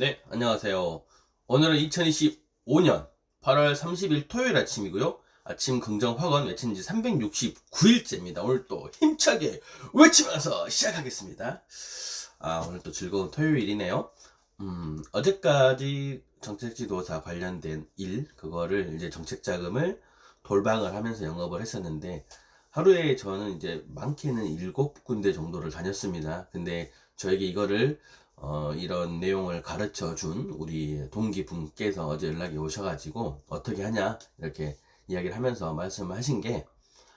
네, 안녕하세요. 오늘은 2025년 8월 30일 토요일 아침이고요. 아침 긍정 확언 외친 지 369일째입니다. 오늘 또 힘차게 외치면서 시작하겠습니다. 아, 오늘 또 즐거운 토요일이네요. 음, 어제까지 정책 지도사 관련된 일, 그거를 이제 정책 자금을 돌방을 하면서 영업을 했었는데, 하루에 저는 이제 많게는 7군데 정도를 다녔습니다. 근데 저에게 이거를 어, 이런 내용을 가르쳐 준 우리 동기분께서 어제 연락이 오셔가지고 어떻게 하냐 이렇게 이야기를 하면서 말씀을 하신 게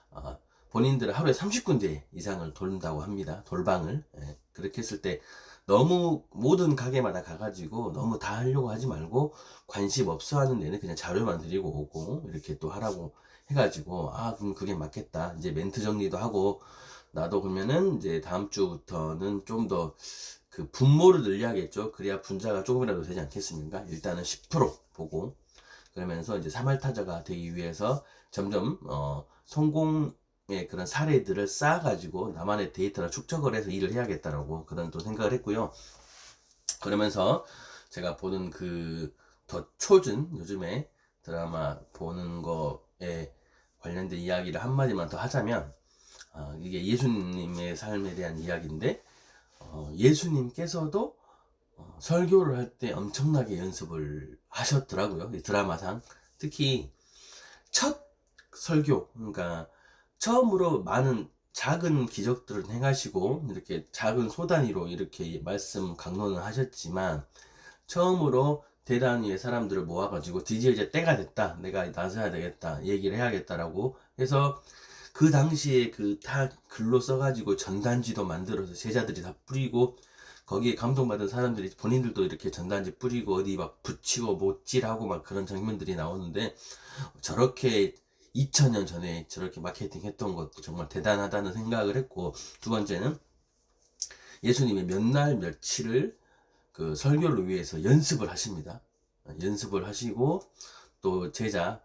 어, 본인들은 하루에 30군데 이상을 돌린다고 합니다. 돌방을. 예, 그렇게 했을 때 너무 모든 가게마다 가가지고 너무 다 하려고 하지 말고 관심 없어 하는 데는 그냥 자료만 드리고 오고 이렇게 또 하라고 해가지고 아 그럼 그게 맞겠다. 이제 멘트 정리도 하고 나도 그러면은 이제 다음 주부터는 좀 더 그 분모를 늘려야겠죠. 그래야 분자가 조금이라도 되지 않겠습니까? 일단은 10% 보고 그러면서 이제 3할 타자가 되기 위해서 점점 어 성공의 그런 사례들을 쌓아가지고 나만의 데이터를 축적을 해서 일을 해야겠다라고 그런 또 생각을 했고요. 그러면서 제가 보는 그 더 초준 요즘에 드라마 보는 거에 관련된 이야기를 한마디만 더 하자면 아, 이게 예수님의 삶에 대한 이야기인데 어, 예수님께서도 어, 설교를 할 때 엄청나게 연습을 하셨더라고요. 이 드라마상. 특히 첫 설교, 그러니까 처음으로 많은 작은 기적들을 행하시고 이렇게 작은 소단위로 이렇게 말씀 강론을 하셨지만 처음으로 대단 위의 사람들을 모아가지고 드디어 이제 때가 됐다. 내가 나서야 되겠다. 얘기를 해야겠다라고 해서 그 당시에 그다 글로 써가지고 전단지도 만들어서 제자들이 다 뿌리고 거기에 감동받은 사람들이 본인들도 이렇게 전단지 뿌리고 어디 막 붙이고 못질하고 막 그런 장면들이 나오는데 저렇게 2000년 전에 저렇게 마케팅 했던 것도 정말 대단하다는 생각을 했고 두 번째는 예수님이 몇날 며칠을 그 설교를 위해서 연습을 하십니다. 연습을 하시고 또 제자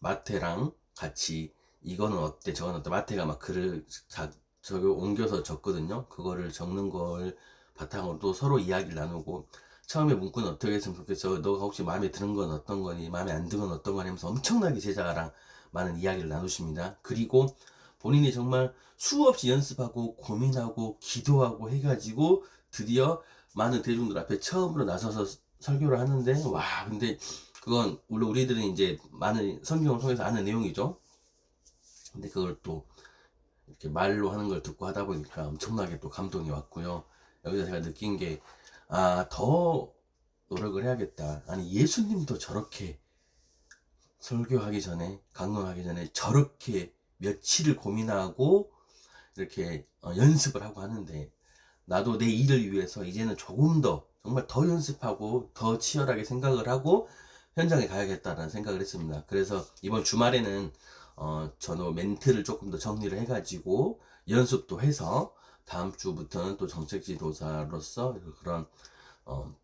마태랑 같이 이거는 어때 저거는 어때 마태가 막 글을 자, 저기 옮겨서 적거든요. 그거를 적는 걸 바탕으로 또 서로 이야기를 나누고 처음에 문구는 어떻게 했으면 좋겠어. 너가 혹시 마음에 드는 건 어떤 거니 마음에 안 드는 건 어떤 거니 하면서 엄청나게 제자랑 많은 이야기를 나누십니다. 그리고 본인이 정말 수없이 연습하고 고민하고 기도하고 해가지고 드디어 많은 대중들 앞에 처음으로 나서서 설교를 하는데 와 근데 그건 물론 우리들은 이제 많은 성경을 통해서 아는 내용이죠. 근데 그걸 또 이렇게 말로 하는 걸 듣고 하다 보니까 엄청나게 또 감동이 왔고요. 여기서 제가 느낀 게, 아, 더 노력을 해야겠다. 아니, 예수님도 저렇게 설교하기 전에, 강론하기 전에 저렇게 며칠을 고민하고 이렇게 어, 연습을 하고 하는데, 나도 내 일을 위해서 이제는 조금 더, 정말 더 연습하고 더 치열하게 생각을 하고 현장에 가야겠다라는 생각을 했습니다. 그래서 이번 주말에는 어, 저도 멘트를 조금 더 정리를 해가지고 연습도 해서 다음 주부터는 또 정책지도사로서 그런 어,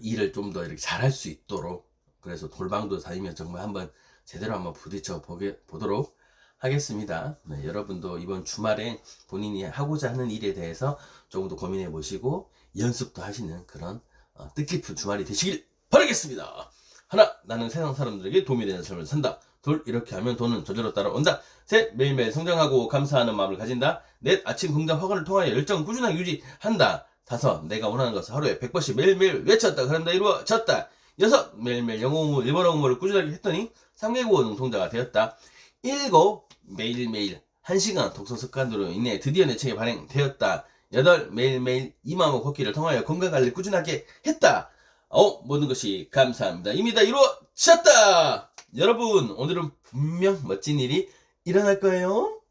일을 좀 더 이렇게 잘할 수 있도록 그래서 돌방도 다니면 정말 한번 제대로 한번 부딪혀 보게, 보도록 하겠습니다. 네, 여러분도 이번 주말에 본인이 하고자 하는 일에 대해서 조금 더 고민해 보시고 연습도 하시는 그런 어, 뜻깊은 주말이 되시길 바라겠습니다. 하나, 나는 세상 사람들에게 도움이 되는 삶을 산다. 둘, 이렇게 하면 돈은 저절로 따라온다. 셋, 매일매일 성장하고 감사하는 마음을 가진다. 넷, 아침 긍정 화관을 통하여 열정 꾸준하게 유지한다. 다섯, 내가 원하는 것을 하루에 100번씩 매일매일 외쳤다. 그런다 이루어졌다. 여섯, 매일매일 영어 공부, 일본어 공부를 꾸준하게 했더니 3개국어 능통자가 되었다. 일곱, 매일매일 1시간 독서 습관으로 인해 드디어 내 책이 발행되었다. 여덟, 매일매일 이마음 걷기를 통하여 건강관리를 꾸준하게 했다. 어, 모든 것이 감사합니다. 이미 다 이루어졌다! 여러분, 오늘은 분명 멋진 일이 일어날 거예요.